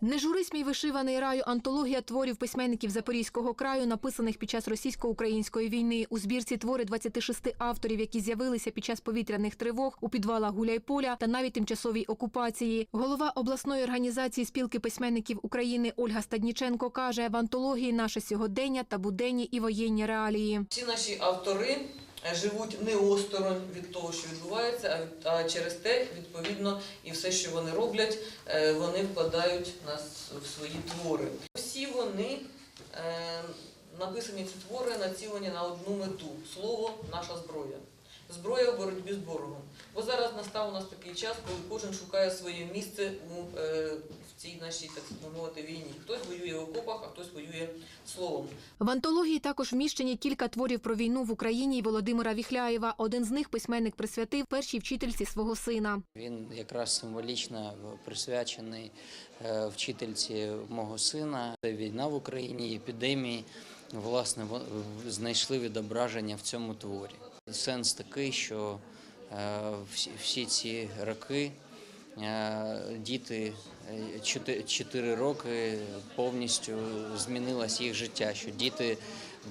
Не журись мій вишиваний раю антологія творів письменників Запорізького краю, написаних під час російсько-української війни. У збірці твори 26 авторів, які з'явилися під час повітряних тривог у підвалах Гуляйполя та навіть тимчасовій окупації. Голова обласної організації спілки письменників України Ольга Стадніченко каже: в антології наше сьогодення та буденні і воєнні реалії. Всі наші автори живуть не осторонь від того, що відбувається, а, через те, відповідно, і все, що вони роблять, е, вони вкладають нас в свої твори. Всі вони е, написані ці твори націлені на одну мету слово наша зброя. Зброя в боротьбі з ворогом. Бо зараз настав у нас такий час, коли кожен шукає своє місце у е, в цій нашій, так мовити, війні. Хтось воює в окопах, а хтось воює словом. В антології також вміщені кілька творів про війну в Україні Володимира Віхляєва. Один з них письменник присвятив першій вчительці свого сина. Він якраз символічно присвячений е, вчительці мого сина. Це Війна в Україні, епідемії, власне, во- знайшли відображення в цьому творі. Сенс такий, що е, всі, ці роки е, діти е, чотири- чотири роки повністю змінилось їх життя, що діти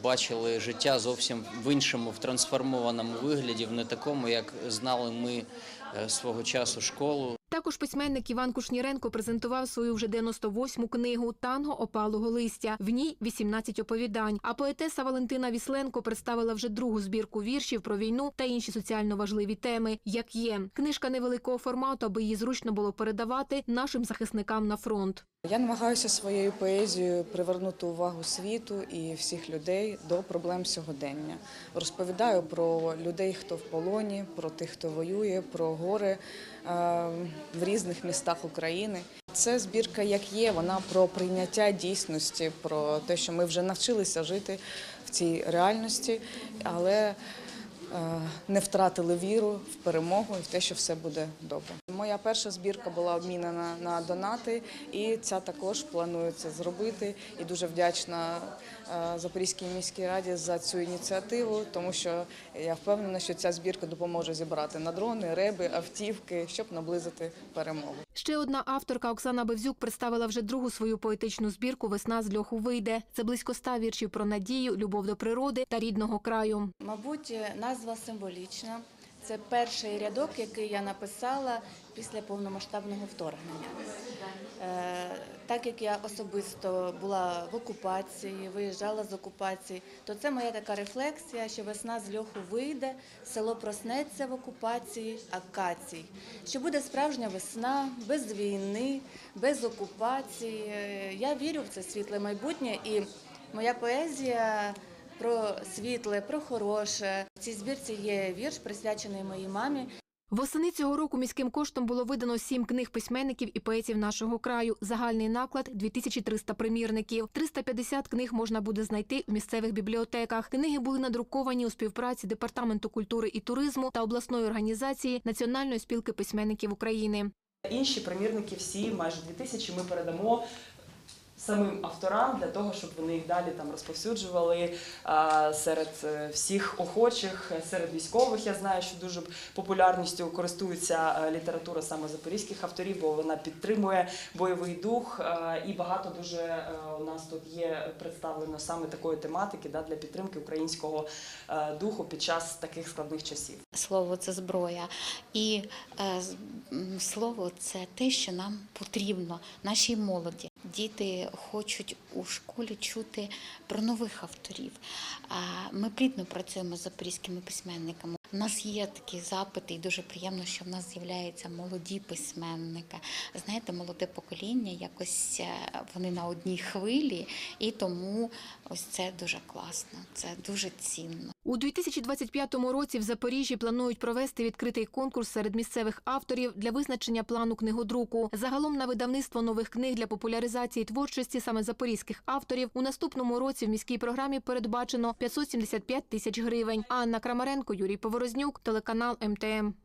бачили життя зовсім в іншому, в трансформованому вигляді, в не такому, як знали ми е, свого часу школу. Також письменник Іван Кушніренко презентував свою вже 98-му книгу Танго опалого листя. В ній 18 оповідань. А поетеса Валентина Вісленко представила вже другу збірку віршів про війну та інші соціально важливі теми. Як є книжка невеликого формату, аби її зручно було передавати нашим захисникам на фронт. Я намагаюся своєю поезією привернути увагу світу і всіх людей до проблем сьогодення. Розповідаю про людей, хто в полоні, про тих, хто воює, про гори е, в різних містах України. Це збірка як є, вона про прийняття дійсності, про те, що ми вже навчилися жити в цій реальності, але не втратили віру в перемогу і в те, що все буде добре. Моя перша збірка була обмінена на донати, і ця також планується зробити. І дуже вдячна е, Запорізькій міській раді за цю ініціативу, тому що я впевнена, що ця збірка допоможе зібрати на дрони, реби, автівки, щоб наблизити перемогу. Ще одна авторка Оксана Бевзюк представила вже другу свою поетичну збірку Весна з льоху вийде. Це близько ста віршів про надію, любов до природи та рідного краю. Мабуть, назва символічна. Це перший рядок, який я написала після повномасштабного вторгнення. Е, Так як я особисто була в окупації, виїжджала з окупації, то це моя така рефлексія, що весна з льоху вийде, село проснеться в окупації акацій. Що буде справжня весна без війни, без окупації. Е, Я вірю в це світле майбутнє і моя поезія про світле, про хороше. В цій збірці є вірш, присвячений моїй мамі. Восени цього року міським коштом було видано сім книг письменників і поетів нашого краю. Загальний наклад 2300 примірників. 350 книг можна буде знайти в місцевих бібліотеках. Книги були надруковані у співпраці департаменту культури і туризму та обласної організації Національної спілки письменників України. Інші примірники всі, майже 2000, ми передамо самим авторам для того, щоб вони їх далі там розповсюджували а, серед е, всіх охочих, е, серед військових. Я знаю, що дуже популярністю користується е, література саме запорізьких авторів, бо вона підтримує бойовий дух. е, І багато дуже е, у нас тут є представлено саме такої тематики да, для підтримки українського е, духу під час таких складних часів. Слово це зброя, і е, слово це те, що нам потрібно, нашій молоді. Діти хочуть у школі чути про нових авторів. Ми плідно працюємо з запорізькими письменниками. У нас є такі запити, і дуже приємно, що в нас з'являються молоді письменники. Знаєте, молоде покоління, якось е, вони на одній хвилі, і тому ось це дуже класно, це дуже цінно. У 2025 році в Запоріжжі планують провести відкритий конкурс серед місцевих авторів для визначення плану книгодруку. Загалом на видавництво нових книг для популяризації творчості саме запорізьких авторів у наступному році в міській програмі передбачено 575 тисяч гривень. Анна Крамаренко, Юрій Поворознюк, телеканал МТМ.